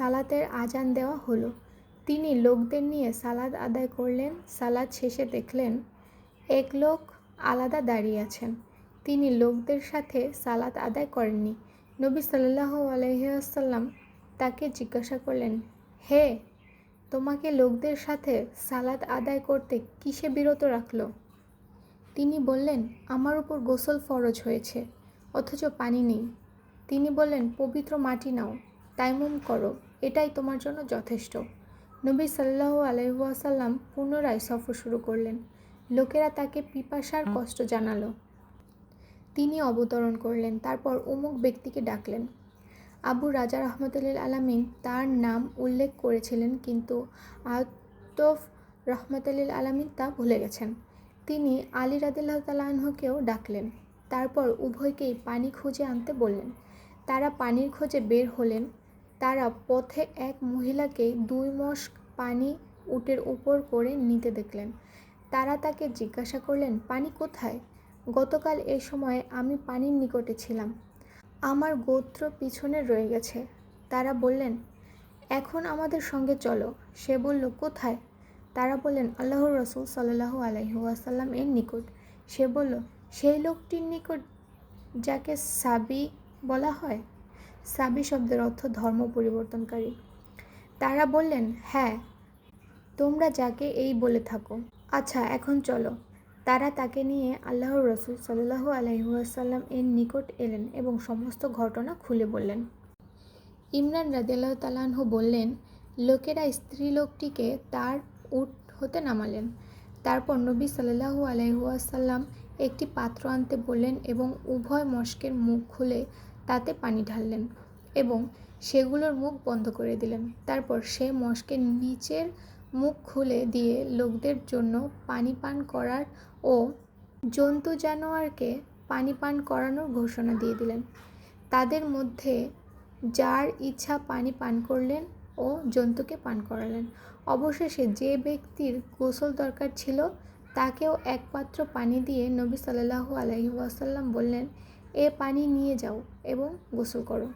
সালাতের আজান দেওয়া হলো। তিনি লোকদের নিয়ে সালাদ আদায় করলেন সালাদ শেষে দেখলেন, এক লোক আলাদা দাঁড়িয়ে আছেন। তিনি লোকদের সাথে সালাত আদায় করেননি। নবী সাল্লাহ আলহিহাসাল্লাম তাকে জিজ্ঞাসা করলেন, হে, তোমাকে লোকদের সাথে সালাত আদায় করতে কিসে বিরত রাখল? তিনি বললেন, আমার উপর গোসল ফরজ হয়েছে, অথচ পানি নেই। তিনি বললেন, পবিত্র মাটি নাও। তাইমুম করো এটাই তোমার জন্য যথেষ্ট। নবী সাল্লাহ আলহাসাল্লাম পুনরায় সফর শুরু করলেন। লোকেরা তাকে পিপাসার কষ্ট জানালো। তিনি অবতরণ করলেন তারপর অমুক ব্যক্তিকে ডাকলেন। আবু রাজা রহমতুল্লিল আলামিন তার নাম উল্লেখ করেছিলেন কিন্তু আতফ রহমতুল্লিল আলামিন তা ভুলে গেছেন। তিনি আলী রাদিল্লাহ তালাহকেও ডাকলেন তারপর উভয়কেই পানি খুঁজে আনতে বললেন। তারা পানির খোঁজে বের হলেন তারা পথে এক মহিলাকে দুই মস্ক পানি উটের উপর করে নিতে দেখলেন। তারা তাকে জিজ্ঞাসা করলেন, পানি কোথায়? গতকাল এ সময়ে আমি পানির নিকটে ছিলাম। আমার গোত্র পিছনে রয়ে গেছে। তারা বললেন, এখন আমাদের সঙ্গে চলো। সে বলল, কোথায়? তারা বললেন, আল্লাহর রসুল সাল্লাহ আলহিহাসাল্লাম এর নিকট। সে বলল, সেই লোকটির নিকট যাকে সাবি বলা হয়? সাবি শব্দের অর্থ ধর্ম পরিবর্তনকারী। তারা বললেন হ্যাঁ তোমরা যাকে এই বলে থাকো। আচ্ছা এখন চলো। তারা তাকে নিয়ে আল্লাহর রসুল সাল্লাহ আলহিহাসাল্লাম এর নিকট এলেন এবং সমস্ত ঘটনা খুলে বললেন। ইমরান রাদিল্লাহ তালাহু বললেন, লোকেরা স্ত্রীলোকটিকে তার উট হতে নামালেন। তারপর নবী সাল্লাহু আলহিহাসাল্লাম একটি পাত্র আনতে বললেন এবং উভয় মস্কের মুখ খুলে তাতে পানি ঢাললেন এবং সেগুলোর মুখ বন্ধ করে দিলেন। তারপর সে মস্কের নিচের মুখ খুলে দিয়ে লোকদের জন্য পানি পান করার ও জন্তু জানোয়ারকে পানি পান করানোর ঘোষণা দিয়ে দিলেন। তাদের মধ্যে যার ইচ্ছা পানি পান করলেন ও জন্তুকে পান করালেন। অবশেষে যে ব্যক্তির গোসল দরকার ছিল, তাকেও এক পাত্র পানি দিয়ে নবী সাল্লাহু আলহি ওয়াসাল্লাম বললেন এ পানি নিয়ে যাও এবং গোসল করো।